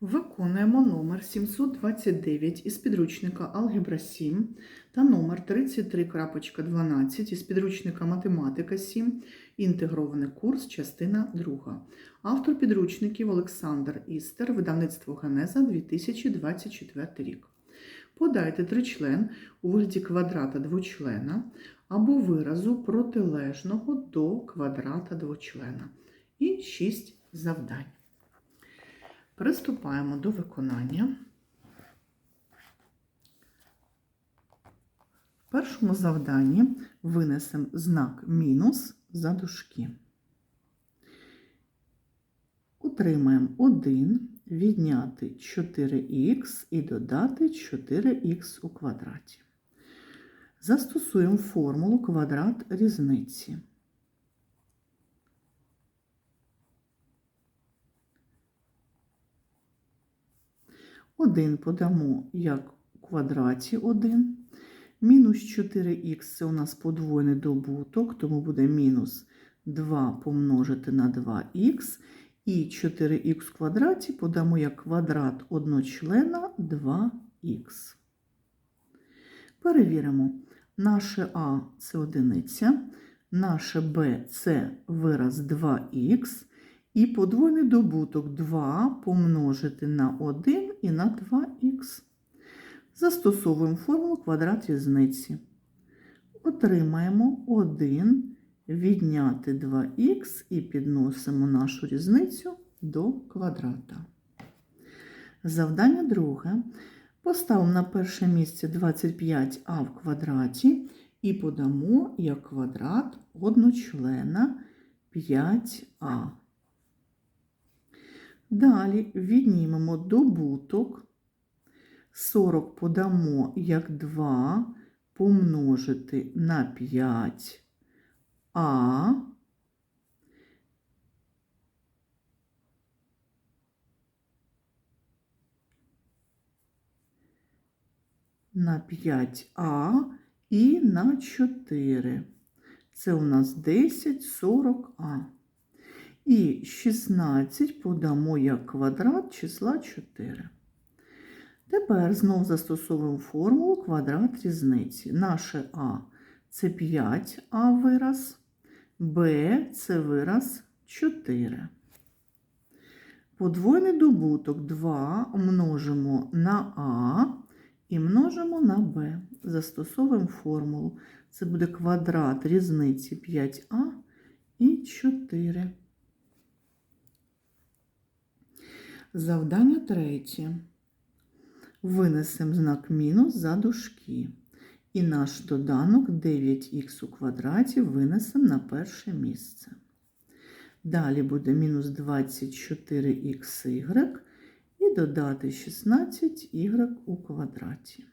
Виконуємо номер 729 із підручника Алгебра 7 та номер 33.12 із підручника Математика 7, інтегрований курс, частина 2. Автор підручників Олександр Істер, видавництво Генеза 2024 рік. Подайте тричлен у вигляді квадрата двочлена або виразу протилежного до квадрата двочлена. І 6 завдань. Приступаємо до виконання. В першому завданні винесемо знак мінус за дужки. Утримаємо 1, відняти 4х і додати 4х у квадраті. Застосуємо формулу квадрат різниці. Один подамо як у квадраті 1. Мінус 4х це у нас подвоєний добуток, тому буде мінус 2 помножити на 2х. І 4х в квадраті подамо як квадрат одночлена 2х. Перевіримо. Наше А це одиниця, наше Б це вираз 2х. І подвойний добуток 2 помножити на 1 і на 2х. Застосовуємо формулу квадрат різниці. Отримаємо 1 відняти 2х і підносимо нашу різницю до квадрата. Завдання друге. Поставимо на перше місце 25а в квадраті і подамо як квадрат одночлена 5а. Далі віднімемо добуток. 40 подамо як 2 помножити на 5 а. На 5а і на 4. Це у нас 10, 40а. І 16 подамо як квадрат числа 4. Тепер знову застосовуємо формулу квадрат різниці. Наше А це 5а вираз, Б це вираз 4. Подвойний добуток 2 множимо на А і множимо на Б. Застосовуємо формулу. Це буде квадрат різниці 5а і 4. Завдання третє. Винесемо знак мінус за дужки. І наш доданок 9х у квадраті винесемо на перше місце. Далі буде мінус 24xy і додати 16y у квадраті.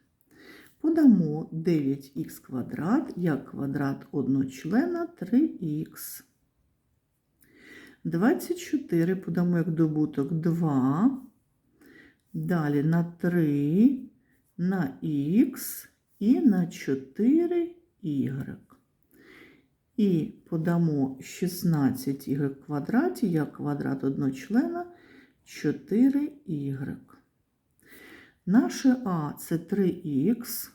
Подамо 9х квадрат як квадрат одночлена 3х. 24 подамо як добуток 2. Далі на 3, на х і на 4 y. І подамо 16y в квадраті як квадрат одночлена 4y. Наше А це 3х.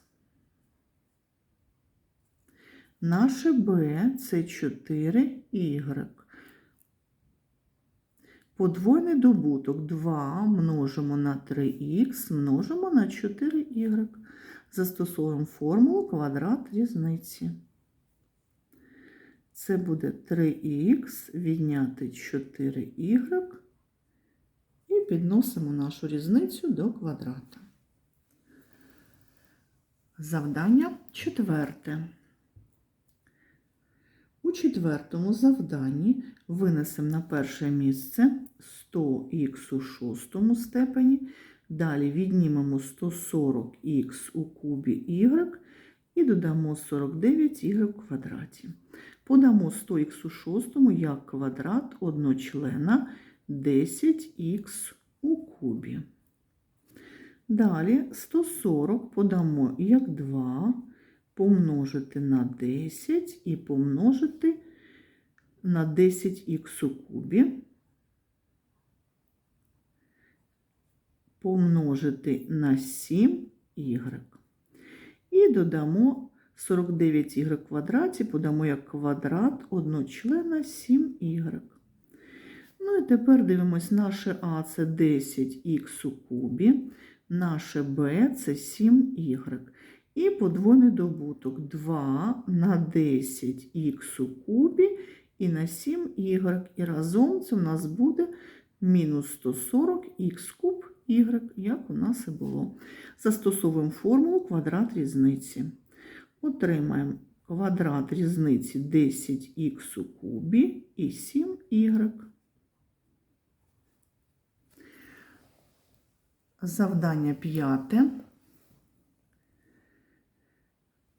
Наше Б це 4y. Подвойний добуток 2 множимо на 3х, множимо на 4y. Застосовуємо формулу квадрат різниці. Це буде 3х відняти 4y і підносимо нашу різницю до квадрата. Завдання четверте. Четвертому завданні винесемо на перше місце 100х у шостому степені, далі віднімемо 140х у кубі y і додамо 49y в квадраті. Подамо 100х у шостому як квадрат одночлена 10х у кубі. Далі 140 подамо як 2 помножити на 10 і помножити на 10х у кубі. помножити на 7y. І додамо 49y в квадраті, подамо як квадрат одночлена 7y. Ну і тепер дивимось, наше А це 10х у кубі, наше Б це 7y. І подвойний добуток 2 на 10х у кубі і на 7y. І разом це у нас буде мінус 140х куб y, як у нас і було. Застосовуємо формулу квадрат різниці. Отримаємо квадрат різниці 10х у кубі і 7y. Завдання п'яте.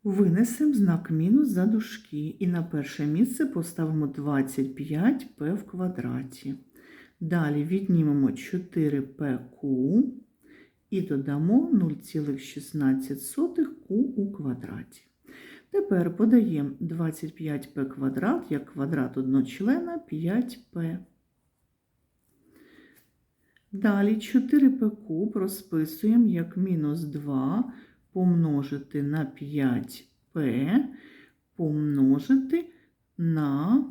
Винесемо знак мінус за дужки і на перше місце поставимо 25p в квадраті. Далі віднімемо 4pq і додамо 0,16q у квадраті. Тепер подаємо 25p квадрат як квадрат одночлена 5p. Далі 4p куб розписуємо як мінус 2 помножити на 5p помножити на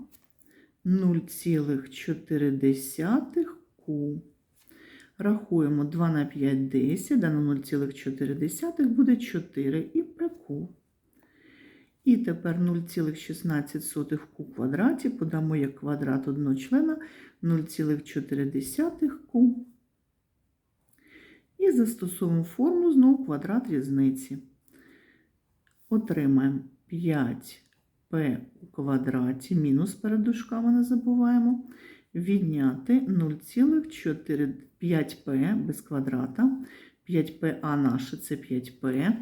0,4q. Рахуємо 2 на 5 10, дано 0,4 буде 4 і pq. І тепер 0,16 q квадраті подамо як квадрат одночлена 0,4q. І застосуємо форму знову квадрат різниці. Отримаємо 5p у квадраті, мінус перед дужками не забуваємо, відняти 0,5p без квадрата, 5p, а наше це 5p,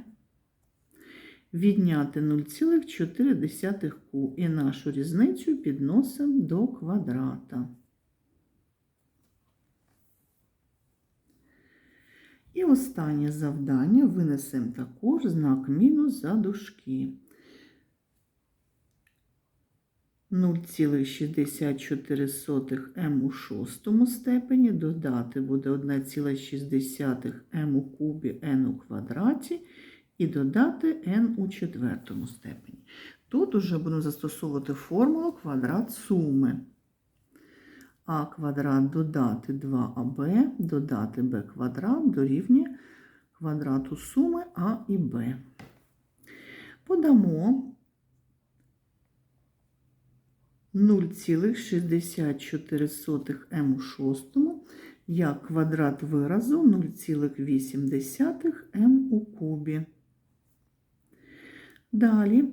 відняти 0,4q і нашу різницю підносимо до квадрата. І останнє завдання винесемо також знак мінус за дужки. 0,64 м у шостому степені, додати буде 1,6 м у кубі n у квадраті і додати n у четвертому степені. Тут уже будемо застосовувати формулу квадрат суми. А квадрат додати 2аб, додати b квадрат дорівнює квадрату суми А і Б. Подамо 0,64 м у шостому як квадрат виразу 0,8 м у кубі. Далі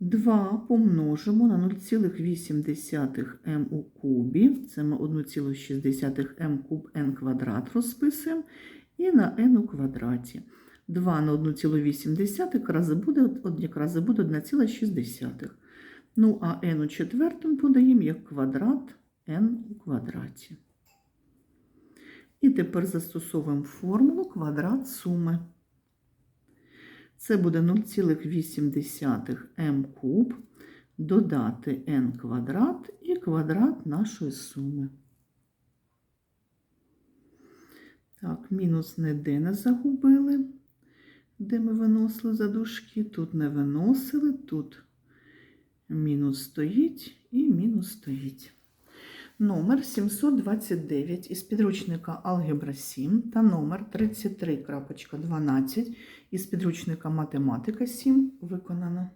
2 помножимо на 0,8 м у кубі, це ми 1,6 м куб n квадрат розписуємо, і на n у квадраті. 2 на 1,8 якраз буде, якраз буде 1,6. Ну, а n у четвертому подаємо як квадрат n у квадраті. І тепер застосовуємо формулу квадрат суми. Це буде 0,8 м куб, додати n квадрат і квадрат нашої суми. Так, мінус ніде не загубили, де ми виносили за дужки. Тут не виносили, тут мінус стоїть і мінус стоїть. Номер 729 із підручника Алгебра 7 та номер 33.12 із підручника Математика 7 виконано.